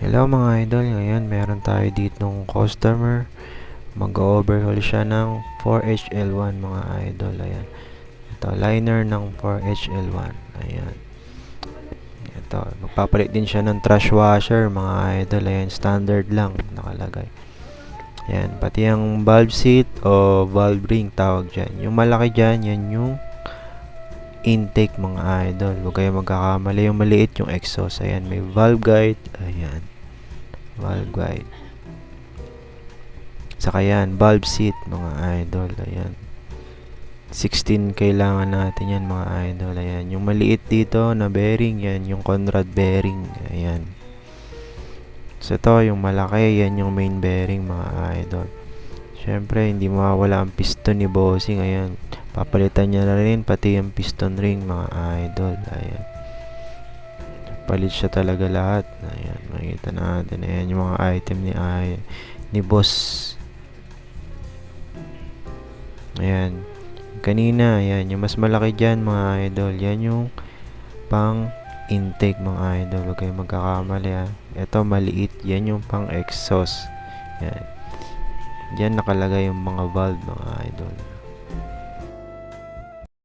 Hello mga idol, ngayon meron tayo dito ng customer. Mag-overhaul siya ng 4HL1 mga idol, ayan. Ito, liner ng 4HL1 ayan. Ito, magpapalit din siya ng trash washer mga idol, ayan, standard lang nakalagay. Ayan, pati yung valve seat o valve ring tawag dyan, yung malaki dyan, yan yung intake mga idol. Huwag kayo magkakamali. Yung maliit yung exhaust. Ayan may valve guide. Ayan. Valve guide. Saka yan valve seat mga idol. Ayan. 16 kailangan natin yan mga idol. Ayan. Yung maliit dito na bearing yan. Yung Conrad bearing. Ayan. So ito yung malaki. Yan yung main bearing mga idol syempre hindi mawawala ang piston ni bossing ayan. Papalitan niya na rin pati yung piston ring mga idol ayan. Palit siya talaga lahat ayan makikita natin ayan yung mga item ni ay ni boss. Ayan kanina ayan yung mas malaki dyan mga idol yan yung pang intake mga idol huwag kayong magkakamali ha. Ito maliit yan yung pang exhaust yan Diyan nakalagay yung mga valve mga idol